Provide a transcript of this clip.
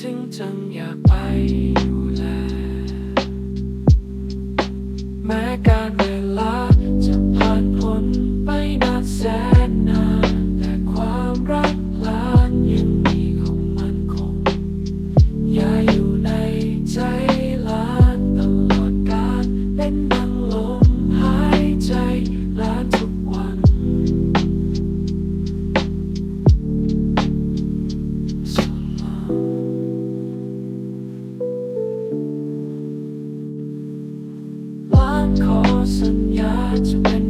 ถึงจังอยากไปอยู่แลแม้ก ขอสัญญาจะเป็น